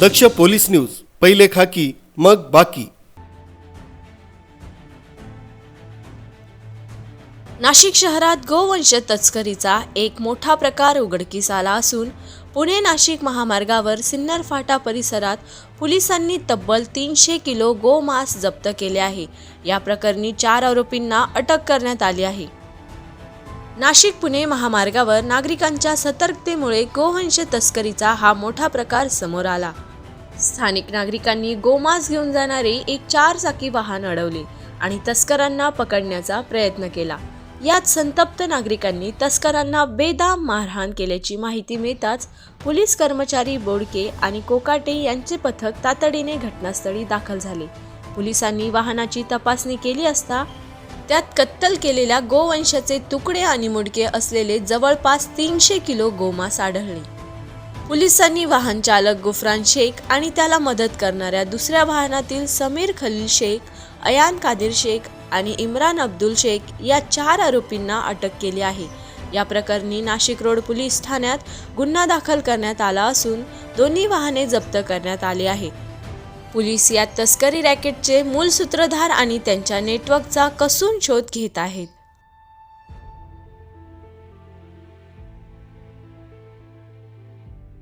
दक्ष police news पहिले खाकी मग बाकी. नाशिक शहरात गोवंश तस्करीचा एक मोठा प्रकार उघडकीस आला असून पुणे नाशिक महामार्गावर सिन्नर फाटा परिसरात पोलिसांनी तब्बल तीनशे किलो गोमांस जप्त केले आहे. या प्रकरणी चार आरोपींना अटक करण्यात आली आहे. नाशिक पुणे महामार्गावर नागरिकांच्या सतर्कतेमुळे गोवंश तस्करीचा हा मोठा प्रकार समोर आला. स्थानिक नागरिकांनी गोमांस घेऊन जाणारे एक चार चाकी वाहन अडवले आणि तस्करांना पकडण्याचा प्रयत्न केला. यात संतप्त नागरिकांनी तस्करांना बेदाम मारहाण केल्याची माहिती मिळताच पोलीस कर्मचारी बोडके आणि कोकाटे यांचे पथक तातडीने घटनास्थळी दाखल झाले. पोलिसांनी वाहनाची तपासणी केली असता त्यात कत्तल केलेल्या गोवंशाचे तुकडे आणि मुडके असलेले जवळपास तीनशे किलो गोमांस आढळले पोलिसांनी वाहन चालक गुफरान शेख आणि त्याला मदत करणाऱ्या दुसऱ्या वाहनातील समीर खलील शेख अयान कादिर शेख आणि इम्रान अब्दुल शेख या चार आरोपींना अटक केली आहे. या प्रकरणी नाशिक रोड पोलीस ठाण्यात गुन्हा दाखल करण्यात आला असून दोन्ही वाहने जप्त करण्यात आली आहे. पोलीस या तस्करी रॅकेटचे मूल सूत्रधार आणि त्यांच्या नेटवर्कचा कसून शोध घेत आहेत.